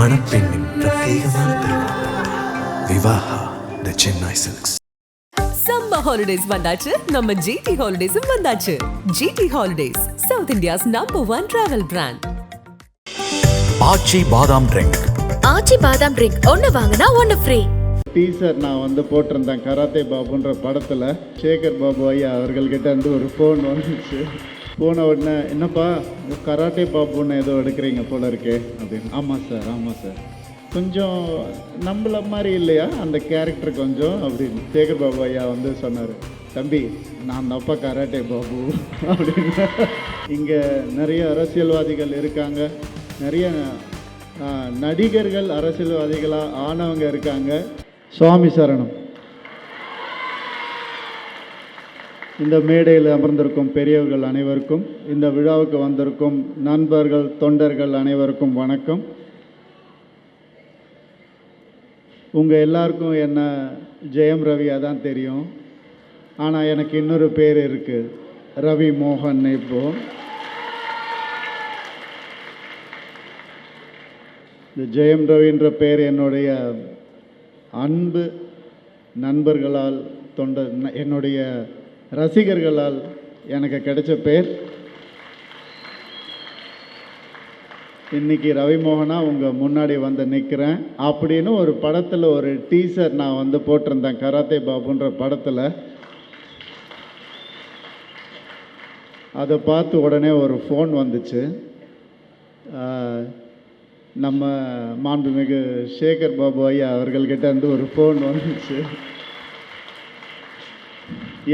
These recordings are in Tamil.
மணப்பெண்ணின் பிரத்யேகமான திருமணம். Vivaha the Chennai silks summer holidays வந்தாச்சு. நம்ம ஜிடி ஹாலிடேஸும் வந்தாச்சு. GT holidays south India's number one travel brand Aachi badam drink Aachi பாதாம் ட்ரிங்க் ஒன்னு வாங்கினா ஒன்னு ஃப்ரீ டீசர் நான் வந்து போட்டிருந்தேன். கராத்தே பாபுன்ற படத்தில் சேகர் பாபு ஐயா அவர்கள்கிட்ட இருந்து ஒரு ஃபோன் வந்துச்சு. போன உடனே என்னப்பா கராட்டே பாபுன்னு ஏதோ எடுக்கிறீங்க போல இருக்கே அப்படின்னு. ஆமாம் சார் ஆமாம் சார். கொஞ்சம் நம்மள மாதிரி இல்லையா அந்த கேரக்டர் கொஞ்சம் அப்படின்னு சேகர் பாபு ஐயா வந்து சொன்னார். தம்பி நான் தப்பா கராட்டே பாபு அப்படின்னு. இங்கே நிறைய அரசியல்வாதிகள் இருக்காங்க. நிறைய நடிகர்கள் அரசியல்வாதிகளாக ஆனவங்க இருக்காங்க. சுவாமி சரணம். இந்த மேடையில் அமர்ந்திருக்கும் பெரியவர்கள் அனைவருக்கும் இந்த விழாவுக்கு வந்திருக்கும் நண்பர்கள் தொண்டர்கள் அனைவருக்கும் வணக்கம். உங்கள் எல்லாருக்கும் என்ன ஜெயம் ரவியாக தான் தெரியும். ஆனால் எனக்கு இன்னொரு பேர் இருக்குது ரவி மோகன் இப்போது இந்த ஜெயம் ரவின்ற பேர் என்னுடைய அன்பு நண்பர்களால் தொண்ட என்னுடைய ரசிகர்களால் எனக்கு கிடைச்ச பேர். இன்னைக்கு ரவிமோகனா உங்கள் முன்னாடி வந்து நிற்கிறேன் அப்படின்னு ஒரு படத்தில் ஒரு டீசர் நான் வந்து போட்டிருந்தேன் கராத்தே பாபுன்ற படத்தில். அதை பார்த்து உடனே ஒரு ஃபோன் வந்துச்சு. நம்ம மாண்புமிகு சேகர் பாபு ஐயா அவர்கள்கிட்ட இருந்து ஒரு ஃபோன் வந்துச்சு.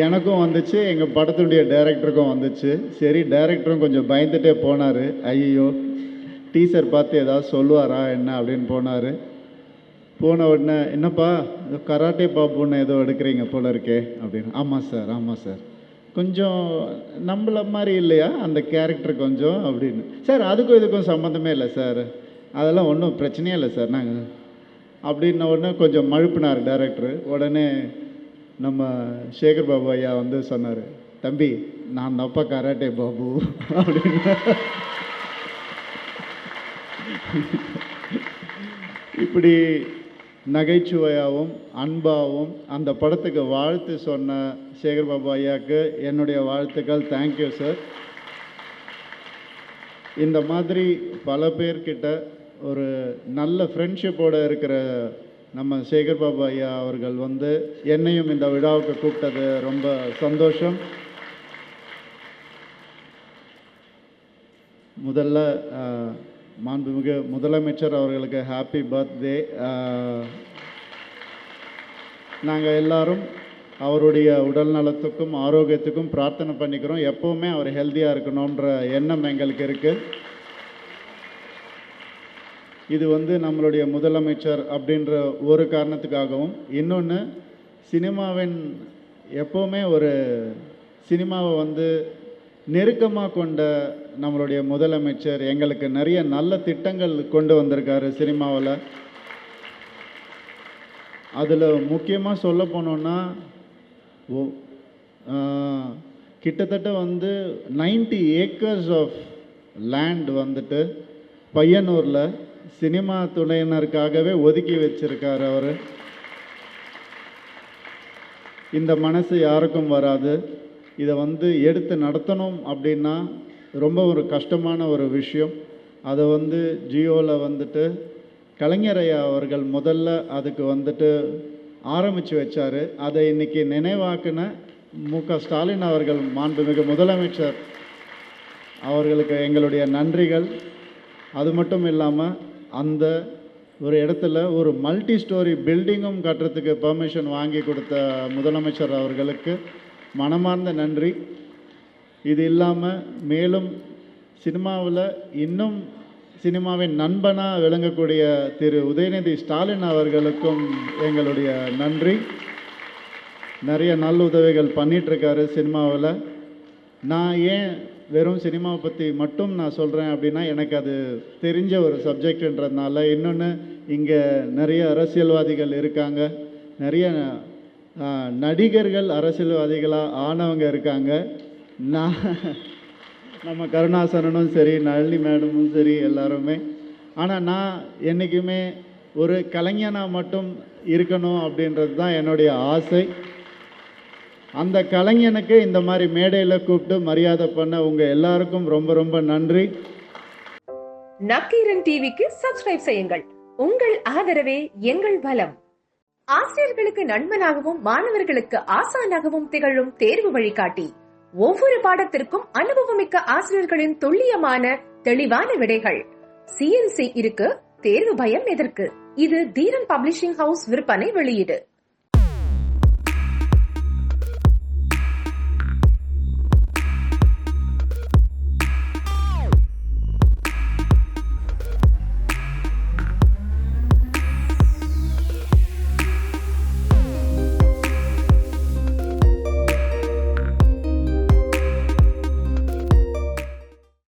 எனக்கும் வந்துச்சு எங்கள் படத்துடைய டைரக்டருக்கும் வந்துச்சு. சரி டைரக்டரும் கொஞ்சம் பயந்துட்டே போனார். ஐயோ டீச்சர் பார்த்து ஏதாவது சொல்லுவாரா என்ன அப்படின்னு போனார். போன உடனே என்னப்பா கராட்டே பாப்புன்னு ஏதோ எடுக்கிறீங்க போல இருக்கே அப்படின்னு. ஆமாம் சார் ஆமாம் சார். கொஞ்சம் நம்மள மாதிரி இல்லையா அந்த கேரக்டர் கொஞ்சம் அப்படின்னு. சார் அதுக்கும் இதுக்கும் சம்மந்தமே இல்லை சார். அதெல்லாம் ஒன்றும் பிரச்சனையே இல்லை சார் நாங்கள் அப்படின்ன உடனே கொஞ்சம் மழுப்பினார் டேரக்டர். உடனே நம்ம சேகர் பாபு ஐயா வந்து சொன்னார் தம்பி நான் தப்பா கராட்டே பாபு. அப்படின்னு இப்படி நகைச்சுவையாகவும் அன்பாகவும் அந்த படத்துக்கு வாழ்த்து சொன்ன சேகர் பாபு ஐயாவுக்கு என்னுடைய வாழ்த்துக்கள். தேங்க்யூ சார் இந்த மாதிரி பல பேர்கிட்ட ஒரு நல்ல ஃப்ரெண்ட்ஷிப்போடு இருக்கிற நம்ம சேகர் பாபு ஐயா அவர்கள் வந்து என்னையும் இந்த விழாவுக்கு கூப்பிட்டது ரொம்ப சந்தோஷம். முதல்ல மாண்புமிகு முதலமைச்சர் அவர்களுக்கு ஹாப்பி பர்த்டே நாங்கள் எல்லாரும் அவருடைய உடல் நலத்துக்கும் ஆரோக்கியத்துக்கும் பிரார்த்தனை பண்ணிக்கிறோம். எப்போவுமே அவர் ஹெல்த்தியாக இருக்கணுன்ற எண்ணம் எங்களுக்கு இருக்குது இது வந்து நம்மளுடைய முதலமைச்சர் அப்படின்ற ஒரு காரணத்துக்காகவும் இன்னொன்று சினிமாவின் எப்போவுமே ஒரு சினிமாவை வந்து நெருக்கமாக கொண்ட நம்மளுடைய முதலமைச்சர் எங்களுக்கு நிறைய நல்ல திட்டங்கள் கொண்டு வந்திருக்காரு சினிமாவில். அதில் முக்கியமாக சொல்ல போனோன்னா கிட்டத்தட்ட வந்து 90 ஏக்கர்ஸ் ஆஃப் லேண்ட் வந்துட்டு பையனூரில் சினிமா துணையினருக்காகவே ஒதுக்கி வச்சிருக்கார் அவர். இந்த மனசு யாருக்கும் வராது. இதை வந்து எடுத்து நடத்தணும் அப்படின்னா ரொம்ப ஒரு கஷ்டமான ஒரு விஷயம். அதை வந்து ஜியோவில் வந்துட்டு கலைஞரையா அவர்கள் முதல்ல அதுக்கு வந்துட்டு ஆரம்பித்து வச்சார். அதை இன்றைக்கி நினைவாக்குன மு. க. ஸ்டாலின் அவர்கள் மாண்புமிகு முதலமைச்சர் அவர்களுக்கு எங்களுடைய நன்றிகள். அது மட்டும் இல்லாமல் அந்த ஒரு இடத்துல ஒரு மல்டி ஸ்டோரி பில்டிங்கும் கட்டுறதுக்கு பெர்மிஷன் வாங்கி கொடுத்த முதலமைச்சர் அவர்களுக்கு மனமார்ந்த நன்றி. இது இல்லாமல் மேலும் சினிமாவில் இன்னும் சினிமாவின் நண்பனாக விளங்கக்கூடிய திரு உதயநிதி ஸ்டாலின் அவர்களுக்கும் எங்களுடைய நன்றி. நிறைய நல்ல உதவிகள் பண்ணிகிட்ருக்காரு சினிமாவில். நான் ஏன் வெறும் சினிமாவை பற்றி மட்டும் நான் சொல்கிறேன் அப்படின்னா எனக்கு அது தெரிஞ்ச ஒரு சப்ஜெக்ட்ன்றதுனால இன்னொன்று இங்கே நிறைய அரசியல்வாதிகள் இருக்காங்க. நிறைய நடிகர்கள் அரசியல்வாதிகளாக ஆனவங்க இருக்காங்க. நான் நம்ம கருணாசரனும் சரி நளினி மேடமும் சரி எல்லாருமே. ஆனால் நான் என்றைக்குமே ஒரு கலைஞனாக மட்டும் இருக்கணும் அப்படின்றது தான் என்னுடைய ஆசை. அந்த கலைஞனுக்கு இந்த மாதிரி மேடையில் கூப்பிட்டு மரியாதை பண்ண உங்கள் எல்லாருக்கும் ரொம்ப ரொம்ப நன்றி. நக்கீரன் டிவிக்கு சப்ஸ்கிரைப் செய்யுங்கள். உங்கள் ஆதரவே எங்கள் பலம் ஆசிரியர்களுக்கு நண்பனாகவும் மாணவர்களுக்கு ஆசானாகவும் திகழும் தேர்வு வழிகாட்டி. ஒவ்வொரு பாடத்திற்கும் அனுபவமிக்க ஆசிரியர்களின் துல்லியமான தெளிவான விடைகள். சிஎன்சி இருக்கு தேர்வு பயம் எதற்கு? இது தீரன் பப்ளிஷிங் ஹவுஸ் விற்பனை வெளியீடு.